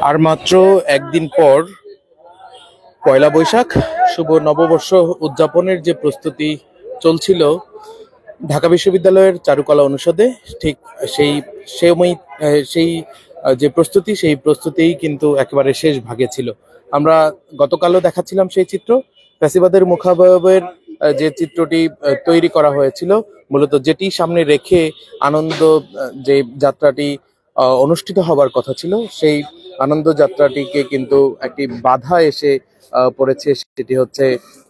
আর মাত্র একদিন পর পয়লা বৈশাখ শুভ নববর্ষ উদযাপনের যে প্রস্তুতি চলছিল ঢাকা বিশ্ববিদ্যালয়ের চারুকলা অনুষদে ঠিক সেই আহ, সেই যে প্রস্তুতি সেই প্রস্তুতিই কিন্তু একেবারে শেষ ভাগে ছিল। আমরা গতকালও দেখাচ্ছিলাম সেই চিত্র। ফ্যাসিবাদের মুখাবয়বের যে চিত্রটি তৈরি করা হয়েছিল মূলত যেটি সামনে রেখে আনন্দ যে যাত্রাটি অনুষ্ঠিত হবার কথা ছিল সেই আনন্দ যাত্রাটিকে কিন্তু একটি বাধা এসে পড়েছে সেটি হচ্ছে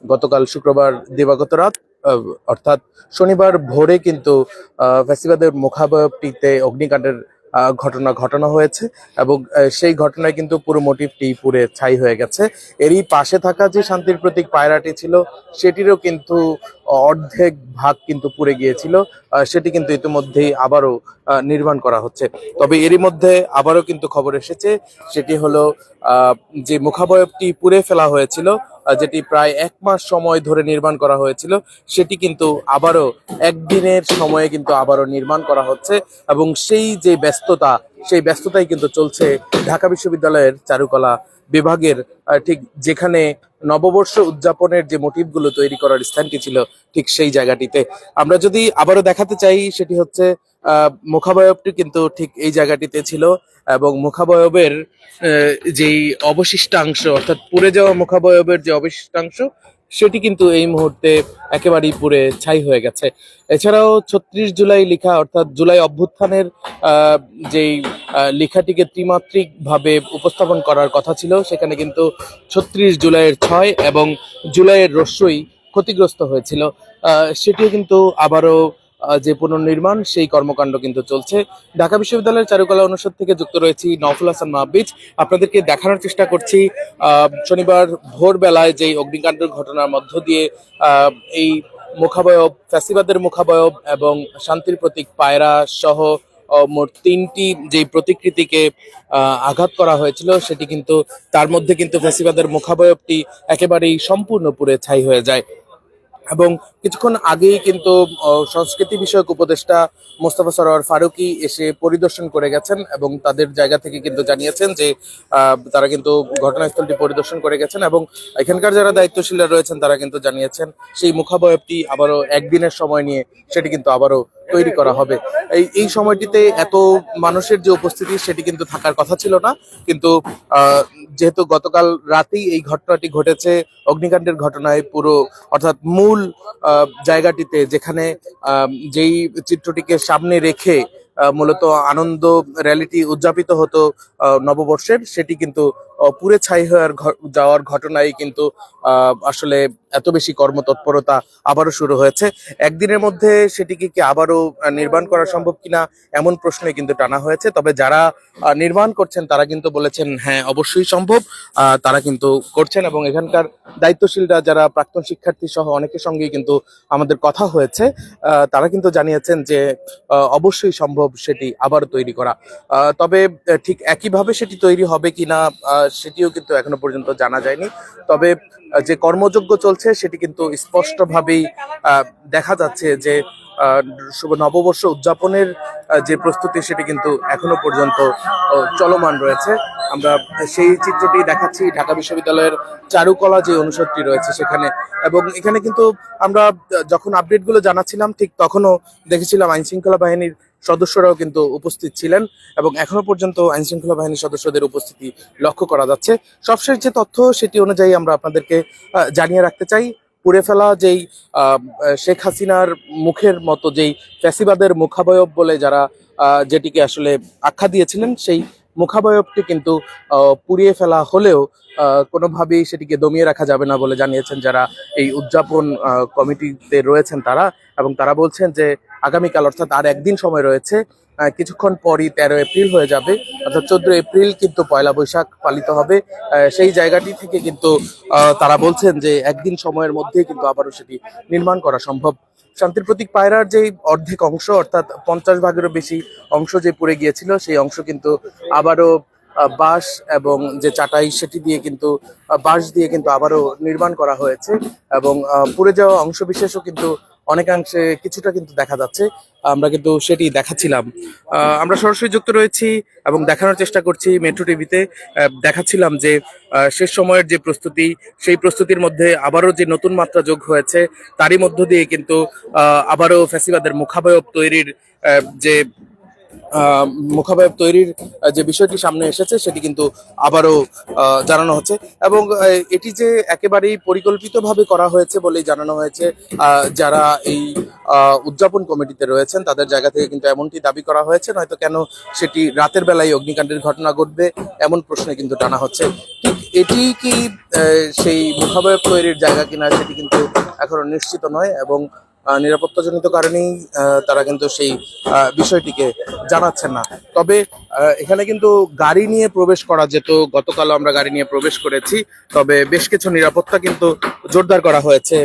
গতকাল শুক্রবার দিবাগত রাত অর্থাৎ শনিবার ভোরে কিন্তু আহ, ফ্যাসিবাদের মুখাবয়বটিতে অগ্নিকাণ্ডের ঘটনা ঘটানো হয়েছে এবং সেই ঘটনায় কিন্তু পুরো মোটিভটি পুড়ে ছাই হয়ে গেছে। এরই পাশে থাকা যে শান্তির প্রতীক পায়রাটি ছিল সেটিরও কিন্তু অর্ধেক ভাগ কিন্তু পুড়ে গিয়েছিল। সেটি কিন্তু ইতিমধ্যেই আবারও নির্মাণ করা হচ্ছে। তবে এরই মধ্যে আবারও কিন্তু খবর এসেছে, সেটি হলো যে মুখাবয়বটি পুড়ে ফেলা হয়েছিল যেটি প্রায় এক মাস সময় ধরে নির্মাণ করা হয়েছিল, সেটি কিন্তু আবারও একদিনের সময়ে কিন্তু আবারও নির্মাণ করা হচ্ছে এবং সেই যে ব্যস্ততা, সেই ব্যস্ততাই কিন্তু চলছে ঢাকা বিশ্ববিদ্যালয়ের চারুকলা বিভাগের ঠিক যেখানে নববর্ষ উদযাপনের যে মোটিভগুলো তৈরি করার স্থানটি ছিল ঠিক সেই জায়গাটিতে। আমরা যদি আবারও দেখাতে চাই, সেটি হচ্ছে মুখাবয়বটি কিন্তু ঠিক এই জায়গাটিতে ছিল এবং মুখাবয়বের যেই অবশিষ্টাংশ, অর্থাৎ পুড়ে যাওয়া মুখাবয়বের যে অবশিষ্টাংশ, সেটি কিন্তু এই মুহূর্তে একেবারেই পুড়ে ছাই হয়ে গেছে। এছাড়াও ছত্রিশ জুলাই লেখা, অর্থাৎ জুলাই অভ্যুত্থানের যেই লেখাটিকে ত্রিমাত্রিকভাবে উপস্থাপন করার কথা ছিল। সেখানে কিন্তু ছত্রিশ জুলাইয়ের ছয় এবং জুলাইয়ের রস্যই ক্ষতিগ্রস্ত হয়েছিল। সেটিও কিন্তু আবারও যে পুনর্নির্মাণ, সেই কর্মকাণ্ড কিন্তু চলছে। ঢাকা বিশ্ববিদ্যালয়ের চারুকলা অনুষদ থেকে যুক্ত রয়েছি নওফুল হাসান মাহবিজ। আপনাদেরকে দেখানোর চেষ্টা করছি শনিবার ভোরবেলায় যেই অগ্নিকাণ্ডের ঘটনার মধ্য দিয়ে এই মুখাবয়ব, ফ্যাসিবাদের মুখাবয়ব এবং শান্তির প্রতীক পায়রা সহ মোট তিনটি যে প্রতিকৃতিকে আঘাত করা হয়েছিল, সেটি কিন্তু তার মধ্যে কিন্তু ফ্যাসিবাদের মুখাবয়বটি একেবারেই সম্পূর্ণ পুড়ে ছাই হয়ে যায়। এবং কিছুক্ষণ আগেই কিন্তু সংস্কৃতি বিষয়ক উপদেষ্টা মোস্তফা সরোয়ার ফারুকি এসে পরিদর্শন করে গেছেন এবং তাদের জায়গা থেকে কিন্তু জানিয়েছেন যে তারা কিন্তু ঘটনাস্থলটি পরিদর্শন করে গেছেন এবং এখানকার যারা দায়িত্বশীলরা রয়েছেন তারা কিন্তু জানিয়েছেন, সেই মুখাবয়বটি আবারও একদিনের সময় নিয়ে সেটি কিন্তু আবারও তৈরি করা হবে। এই এই সময়টিতে এত মানুষের যে উপস্থিতি, সেটি কিন্তু থাকার কথা ছিল না। কিন্তু যেহেতু গতকাল রাতেই এই ঘটনাটি ঘটেছে, অগ্নিকাণ্ডের ঘটনায় পুরো, অর্থাৎ মূল জায়গাটিতে যেখানে যেই চিত্রটিকে সামনে রেখে মূলত আনন্দ র্যালিটি উদযাপিত হতো নববর্ষের, সেটি কিন্তু পুরে ছাই হওয়ার যাওয়ার ঘটনায় কিন্তু আসলে এত বেশি কর্মতৎপরতা আবারও শুরু হয়েছে। একদিনের মধ্যে সেটিকে কি আবারও নির্মাণ করা সম্ভব কিনা এমন প্রশ্নে কিন্তু টানা হয়েছে। তবে যারা নির্মাণ করছেন তারা কিন্তু বলেছেন হ্যাঁ অবশ্যই সম্ভব। তারা কিন্তু করছেন এবং এখানকার দায়িত্বশীলরা যারা প্রাক্তন শিক্ষার্থী সহ অনেকের সঙ্গেই কিন্তু আমাদের কথা হয়েছে তারা কিন্তু জানিয়েছেন যে অবশ্যই সম্ভব সেটি আবার তৈরি করা। তবে ঠিক একইভাবে সেটি তৈরি হবে কিনা সেটিও কিন্তু এখনও পর্যন্ত জানা যায়নি। তবে যে কর্মযজ্ঞ চলছে সেটি কিন্তু স্পষ্টভাবেই দেখা যাচ্ছে যে শুভ নববর্ষ উদযাপনের যে প্রস্তুতি সেটি কিন্তু এখনও পর্যন্ত চলমান রয়েছে। আমরা সেই চিত্রটি দেখাচ্ছি, ঢাকা বিশ্ববিদ্যালয়ের চারুকলা যে অনুষদটি রয়েছে সেখানে। এবং এখানে কিন্তু আমরা যখন আপডেটগুলো জানাচ্ছিলাম, ঠিক তখনও দেখেছিলাম আইন শৃঙ্খলা বাহিনীর সদস্যরাও কিন্তু উপস্থিত ছিলেন এবং এখনও পর্যন্ত আইনশৃঙ্খলা বাহিনীর সদস্যদের উপস্থিতি লক্ষ্য করা যাচ্ছে। সবশেষ যে তথ্য সেটি অনুযায়ী আমরা আপনাদেরকে জানিয়ে রাখতে চাই, পুড়ে ফেলা যেই শেখ হাসিনার মুখের মতো যেই ফ্যাসিবাদের মুখাবয়ব বলে যারা যেটিকে আসলে আখ্যা দিয়েছিলেন, সেই মুখাবয়বটি কিন্তু পুড়িয়ে ফেলা হলেও কোনোভাবেই সেটিকে দমিয়ে রাখা যাবে না বলে জানিয়েছেন যারা এই উদযাপন কমিটিতে রয়েছেন তারা। এবং তারা বলছেন যে, আগামীকাল অর্থাৎ আর একদিন সময় রয়েছে কিছুক্ষণ পরই তেরো এপ্রিল হয়ে যাবে। অর্থাৎ চোদ্দ এপ্রিল কিন্তু পয়লা বৈশাখ পালিত হবে। সেই জায়গাটি থেকে কিন্তু তারা বলছেন যে, একদিন সময়ের মধ্যে কিন্তু আবারও সেটি নির্মাণ করা সম্ভব। শান্তির প্রতীক পায়রার যে অর্ধেক অংশ, অর্থাৎ পঞ্চাশ ভাগেরও বেশি অংশ যে পড়ে গিয়েছিল, সেই অংশ কিন্তু আবারও বাঁশ এবং যে চাটাই সেটি দিয়ে কিন্তু বাঁশ দিয়ে কিন্তু আবারও নির্মাণ করা হয়েছে এবং পুড়ে যাওয়া অংশ বিশেষও কিন্তু অনেকাংশে কিছুটা কিন্তু দেখা যাচ্ছে। আমরা কিন্তু সেটি দেখাচ্ছিলাম। আমরা সরাসরি যুক্ত রয়েছি এবং দেখানোর চেষ্টা করছি মেট্রো টিভিতে। দেখাচ্ছিলাম যে শেষ সময়ের যে প্রস্তুতি, সেই প্রস্তুতির মধ্যে আবারও যে নতুন মাত্রা যোগ হয়েছে, তারই মধ্য দিয়ে কিন্তু আবারও ফ্যাসিবাদের মুখাবয়ব তৈরির যে মুখাবয়ব তৈরির যে বিষয়টি সামনে এসেছে, সেটি কিন্তু আবারও জানানো হচ্ছে। এবং এটি যে একেবারেই পরিকল্পিতভাবে করা হয়েছে বলেই জানানো হয়েছে যারা এই উদযাপন কমিটিতে রয়েছেন, তাদের জায়গা থেকে কিন্তু এমনটি দাবি করা হয়েছে। নয়তো কেন সেটি রাতের বেলায় অগ্নিকাণ্ডের ঘটনা ঘটবে, এমন প্রশ্নে কিন্তু টানা হচ্ছে। ঠিক এটি কি সেই মুখাবয়ব তৈরির জায়গা কিনা, সেটি কিন্তু এখনও নিশ্চিত নয়। এবং নিরাপত্তাজনিত কারণেই তারা কিন্তু সেই বিষয়টিকে জানাচ্ছেন না। তবে এখানে কিন্তু গাড়ি নিয়ে প্রবেশ করা যেত, গতকালও আমরা গাড়ি নিয়ে প্রবেশ করেছি, তবে বেশ কিছু নিরাপত্তা কিন্তু জোরদার করা হয়েছে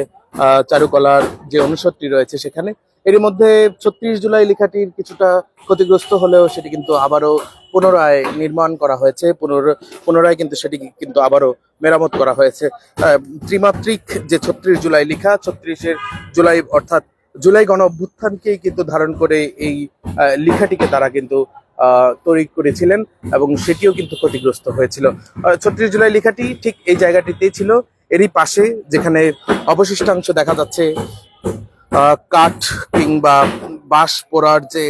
চারুকলার যে অনুষদটি রয়েছে সেখানে। এর মধ্যে ছত্রিশ জুলাই লেখাটির কিছুটা ক্ষতিগ্রস্ত হলেও সেটি কিন্তু আবারও পুনরায় নির্মাণ করা হয়েছে, পুনর পুনরায় কিন্তু সেটি কিন্তু আবারও মেরামত করা হয়েছে। ত্রিমাত্রিক যে ছত্রিশ জুলাই লেখা, ছত্রিশের জুলাই অর্থাৎ জুলাই গণ অভ্যুত্থানকেই কিন্তু ধারণ করে এই লেখাটিকে তারা কিন্তু তৈরি করেছিলেন এবং সেটিও কিন্তু ক্ষতিগ্রস্ত হয়েছিল। ছত্রিশ জুলাই লেখাটি ঠিক এই জায়গাটিতেই ছিল। এরই পাশে যেখানে অবশিষ্টাংশ দেখা যাচ্ছে কাঠ কিংবা বাঁশ পোড়ার যে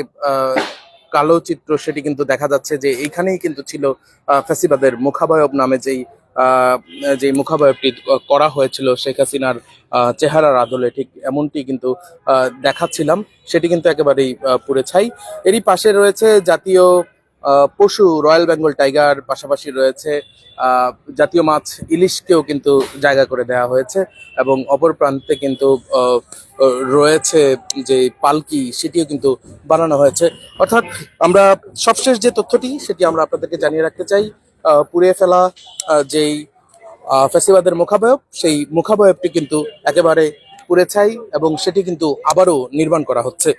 কালো চিত্র সেটি কিন্তু দেখা যাচ্ছে যে এইখানেই কিন্তু ছিল ফ্যাসিবাদের মুখাবয়ব নামে যেই যে মুখাবয়বটি করা হয়েছিল শেখ হাসিনার চেহারার আদলে ঠিক এমনটি কিন্তু দেখাচ্ছিলাম। সেটি কিন্তু একেবারেই পুড়ে ছাই। এরই পাশে রয়েছে জাতীয় পশু রয়্যাল বেঙ্গল টাইগার পাশাপাশি রয়েছে জাতীয় মাছ ইলিশকেও কিন্তু জায়গা করে দেওয়া হয়েছে এবং অপর প্রান্তে কিন্তু রয়েছে যে পালকি সেটিও কিন্তু বানানো হয়েছে। অর্থাৎ আমরা সবশেষ যে তথ্যটি সেটি আমরা আপনাদেরকে জানিয়ে রাখতে চাই। পুড়িয়ে ফেলা যেই আহ, ফ্যাসিবাদের মুখাবয়ব সেই মুখাবয়বটি কিন্তু একেবারে পুড়ে এবং সেটি কিন্তু আবারও নির্মাণ করা হচ্ছে।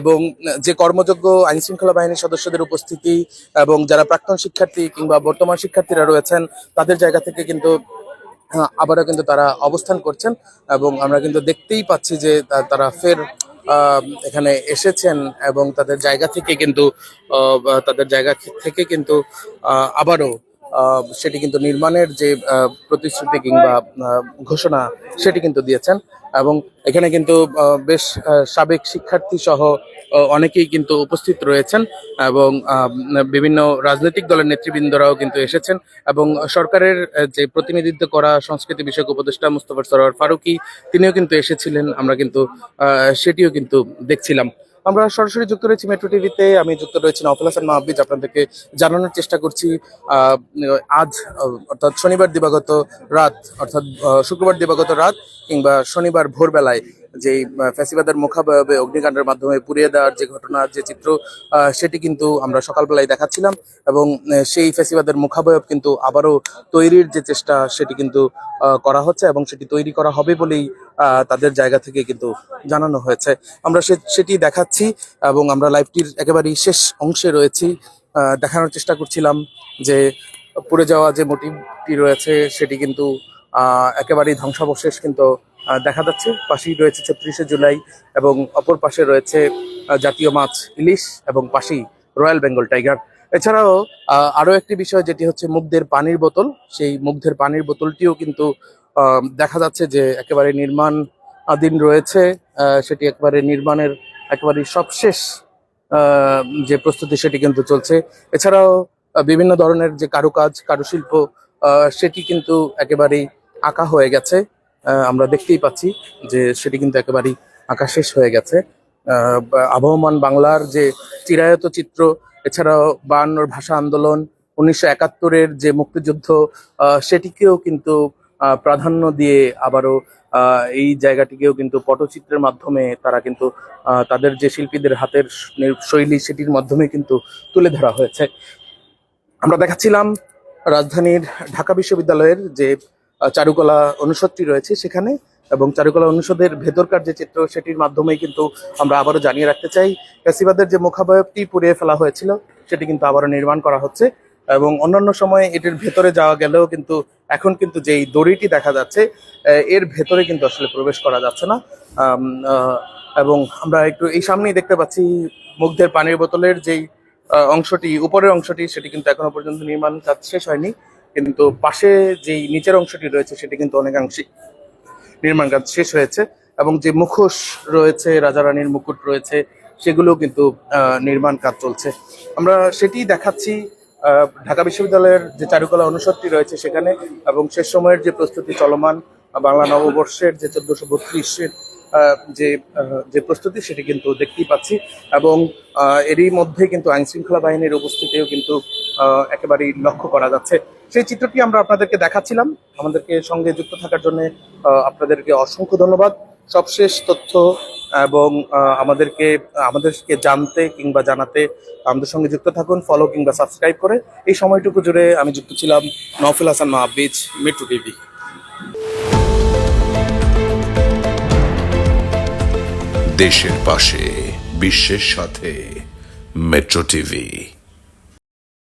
এবং যে কর্মযোগ্য আইন শৃঙ্খলা বাহিনীর সদস্যদের উপস্থিতি এবং যারা প্রাক্তন শিক্ষার্থী কিংবা বর্তমান শিক্ষার্থীরা রয়েছেন, তাদের জায়গা থেকে কিন্তু আবারও কিন্তু তারা অবস্থান করছেন এবং আমরা কিন্তু দেখতেই পাচ্ছি যে তারা ফের এখানে এসেছেন এবং তাদের জায়গা থেকে কিন্তু তাদের জায়গা থেকে কিন্তু আবারও সেটি কিন্তু নির্মাণের যে প্রতিশ্রুতি কিংবা ঘোষণা সেটি কিন্তু দিয়েছেন। এবং এখানে কিন্তু বেশ সাবেক শিক্ষার্থী সহ অনেকেই কিন্তু উপস্থিত রয়েছেন এবং বিভিন্ন রাজনৈতিক দলের নেতৃবৃন্দরাও কিন্তু এসেছেন এবং সরকারের যে প্রতিনিধিত্ব করা সংস্কৃতি বিষয়ক উপদেষ্টা মুস্তফা সরোয়ার ফারুকি, তিনিও কিন্তু এসেছিলেন। আমরা কিন্তু সেটিও কিন্তু দেখছিলাম। আমরা সরাসরি যুক্ত রয়েছি মেট্রো টিভিতে আমি যুক্ত রয়েছি নফল হাসান মাহবিজ আপনাদেরকে জানানোর চেষ্টা করছি আজ অর্থাৎ শনিবার দিবাগত রাত, অর্থাৎ শুক্রবার দিবাগত রাত কিংবা শনিবার ভোরবেলায় যে ফ্যাসিবাদের মুখাবয়বে অগ্নিকাণ্ডের মাধ্যমে পুড়িয়ে দেওয়ার যে ঘটনা যে চিত্র সেটি কিন্তু আমরা সকালবেলায় দেখাচ্ছিলাম এবং সেই ফ্যাসিবাদের মুখাবয়ব কিন্তু আবারও তৈরির যে চেষ্টা, সেটি কিন্তু করা হচ্ছে এবং সেটি তৈরি করা হবে বলেই তাদের জায়গা থেকে কিন্তু জানানো হয়েছে। আমরা সেটি দেখাচ্ছি এবং আমরা লাইভটির একেবারেই শেষ অংশে রয়েছি। দেখানোর চেষ্টা করছিলাম যে, পুড়ে যাওয়া যে মোটিভটি রয়েছে, সেটি কিন্তু একেবারেই ধ্বংসাবশেষ কিন্তু দেখা যাচ্ছে। পাশেই রয়েছে ছত্রিশে জুলাই এবং অপর পাশে রয়েছে জাতীয় মাছ ইলিশ এবং পাশেই রয়্যাল বেঙ্গল টাইগার। এছাড়াও আহ, আরও একটি বিষয় যেটি হচ্ছে মুগ্ধের পানির বোতল। সেই মুগ্ধের পানির বোতলটিও কিন্তু দেখা যাচ্ছে যে একেবারে নির্মাণ আদিন রয়েছে। সেটি একবারে নির্মাণের একেবারে সবশেষ যে প্রস্তুতি সেটি কিন্তু চলছে। এছাড়াও বিভিন্ন ধরনের যে কারুকাজ কারুশিল্প সেটি কিন্তু একেবারেই আঁকা হয়ে গেছে। আমরা দেখতেই পাচ্ছি যে সেটি কিন্তু একেবারেই আঁকা শেষ হয়ে গেছে। আবহমান বাংলার যে চিরায়ত চিত্র, এছাড়াও বায়ান্নর ভাষা আন্দোলন, উনিশশো একাত্তরের যে মুক্তিযুদ্ধ সেটিকেও কিন্তু প্রাধান্য দিয়ে আবারও এই জায়গাটিকেও কিন্তু পটচিত্রের মাধ্যমে তারা কিন্তু তাদের যে শিল্পীদের হাতের শৈলী সেটির মাধ্যমে কিন্তু তুলে ধরা হয়েছে। আমরা দেখাচ্ছিলাম রাজধানীর ঢাকা বিশ্ববিদ্যালয়ের যে চারুকলা অনুষদটি রয়েছে সেখানে এবং চারুকলা অনুষদের ভেতরকার যে চিত্র, সেটির মাধ্যমেই কিন্তু আমরা আবারও জানিয়ে রাখতে চাই ফ্যাসিবাদের যে মুখাবয়বটি পুড়িয়ে ফেলা হয়েছিল, সেটি কিন্তু আবারও নির্মাণ করা হচ্ছে এবং অন্যান্য সময়ে এটির ভেতরে যাওয়া গেলেও কিন্তু এখন কিন্তু যেই দড়িটি দেখা যাচ্ছে এর ভেতরে কিন্তু আসলে প্রবেশ করা যাচ্ছে না। এবং আমরা একটু এই সামনেই দেখতে পাচ্ছি মুগ্ধের পানির বোতলের যেই অংশটি, উপরের অংশটি, সেটি কিন্তু এখনও পর্যন্ত নির্মাণ কাজ শেষ হয়নি। কিন্তু পাশে যেই নিচের অংশটি রয়েছে সেটি কিন্তু অনেকাংশে নির্মাণ কাজ শেষ হয়েছে এবং যে মুখোশ রয়েছে, রাজা রানীর মুকুট রয়েছে, সেগুলো কিন্তু নির্মাণ কাজ চলছে। আমরা সেটি দেখাচ্ছি ঢাকা বিশ্ববিদ্যালয়ের যে চারুকলা অনুষদটি রয়েছে সেখানে এবং শেষ সময়ের যে প্রস্তুতি চলমান, বাংলা নববর্ষের যে চোদ্দশো বত্রিশের যে যে প্রস্তুতি সেটি কিন্তু দেখতেই পাচ্ছি এবং এরই মধ্যে কিন্তু আইনশৃঙ্খলা বাহিনীর উপস্থিতিও কিন্তু একেবারেই লক্ষ্য করা যাচ্ছে। সেই চিত্রটি আমরা আপনাদেরকে দেখাচ্ছিলাম। আমাদেরকে সঙ্গে যুক্ত থাকার জন্য আপনাদেরকে অসংখ্য ধন্যবাদ। সবশেষ তথ্য এবং আমাদেরকে আমাদেরকে জানতে কিংবা জানাতে আমাদের সঙ্গে যুক্ত থাকুন ফলো কিংবা সাবস্ক্রাইব করে। এই সময়টুকু জুড়ে আমি যুক্ত ছিলাম নফিল হাসান মাহবিজ মেট্রো টিভি দেশের পাশে, বিশ্বের সাথে মেট্রো টিভি